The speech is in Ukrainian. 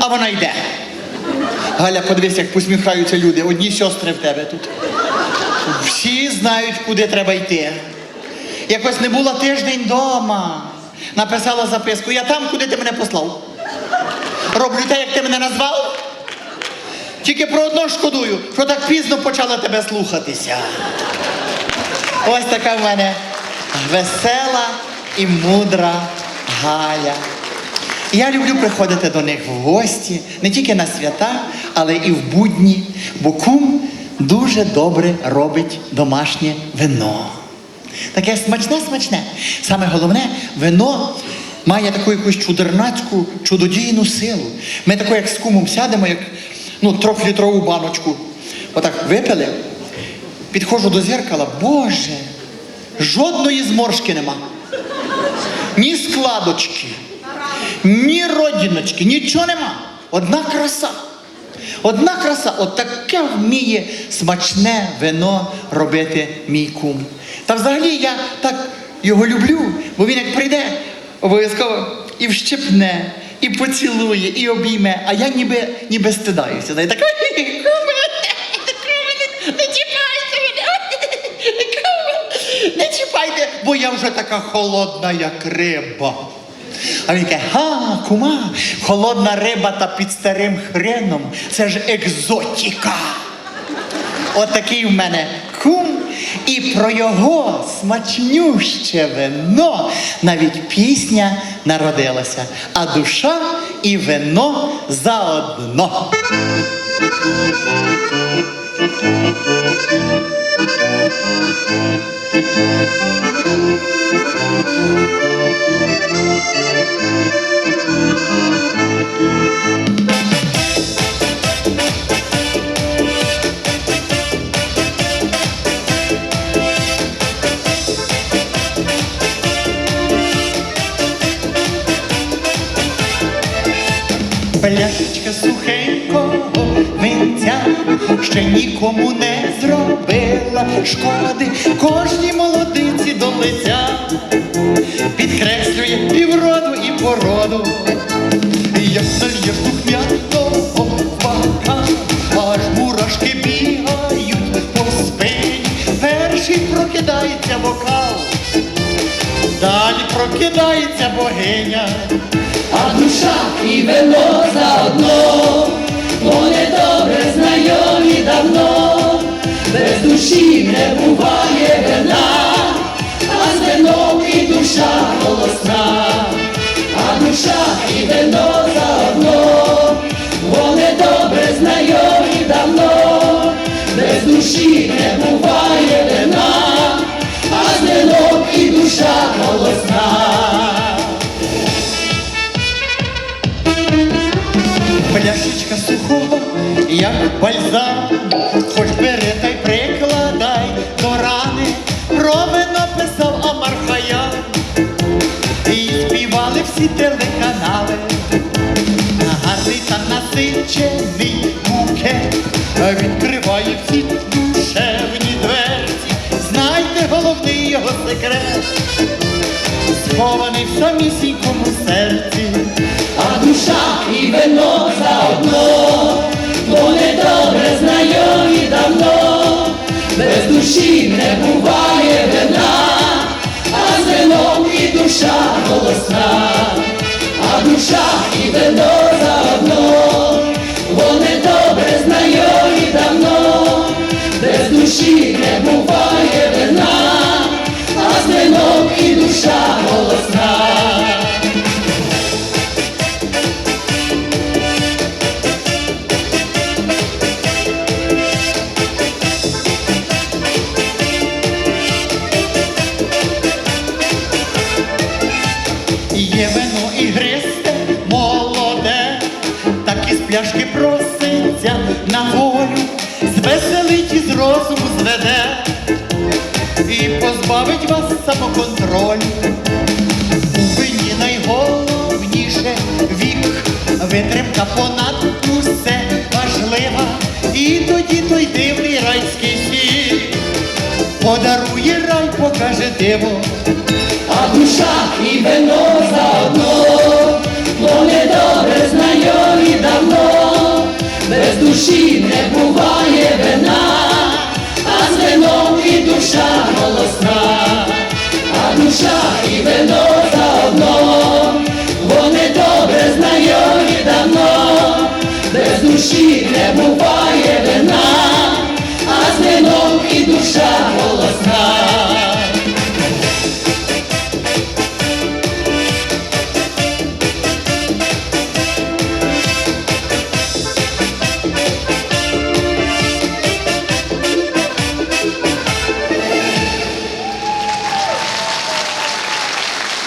А вона йде. Галя, подивись, як посміхаються люди. Одні сестри в тебе тут. Всі знають, куди треба йти. Якось не була тиждень вдома. Написала записку, я там, куди ти мене послав. Роблю те, як ти мене назвав. Тільки про одно шкодую, що так пізно почала тебе слухатися. Ось така в мене весела і мудра Галя. Я люблю приходити до них в гості не тільки на свята, але і в будні, бо кум дуже добре робить домашнє вино. Таке смачне, смачне. Саме головне, вино має таку якусь чудернацьку, чудодійну силу. Ми тако, як з кумом сядемо, як ну, трьохлітрову баночку. Отак випили, підходжу до зеркала, Боже, жодної зморшки нема. Ні складочки, ні родиночки, нічого нема. Одна краса. Одна краса, от таке вміє смачне вино робити мій кум. Та взагалі я так його люблю, бо він як прийде, обов'язково і вщипне, і поцілує, і обійме, а я ніби, ніби стидаюся. Так, «Ой, куме, куме, не- не чіпайте мене, не чіпайте, бо я вже така холодна, як риба. А він каже, га, кума, холодна риба та під старим хреном. Це ж екзотіка. От в мене кум, і про його смачнюще вино навіть пісня народилася. А душа і вино заодно. Пляшечка сухенького винця ще нікому не зробила шкоди кожній молодиці до лиця підкреслює і вроду, і породу. Як нальєш духмяного бака, аж мурашки бігають по спині. Перший прокидається вокал, далі прокидається богиня. А душа і вино заодно, вони добре знайомі давно, без душі не буває вина, а з вином і душа голосна, а душа і вино заодно, вони добре знайомі давно, без душі не буває вина, а з вином і душа голосна. Як бальзам, хоч бери та й прикладай до рани, про вино писав Амархая, і співали всі телеканали, гарний та насичений букет, відкриває всі душевні дверці, знайте головний його секрет, схований в самісінькому серці. Буває вина, а з вином і душа голосна, а душа і вино заодно, вони добре знайомі давно, без душі не буває вина, а з вином і душа Є вино ігристе, молоде, так із пляшки проситься на волю, звеселить і з розуму зведе і позбавить вас самоконтролю. У вині найголовніше вік, витримка понад усе важлива, і тоді той дивний райський світ подарує рай, покаже диво душа і вино заодно, вони добре знайомі давно, без душі не буває вина, а з вином і душа голосна, а душа і вино заодно, вони добре знайомі давно, без душі не буває вина, а з вином і душа голосна.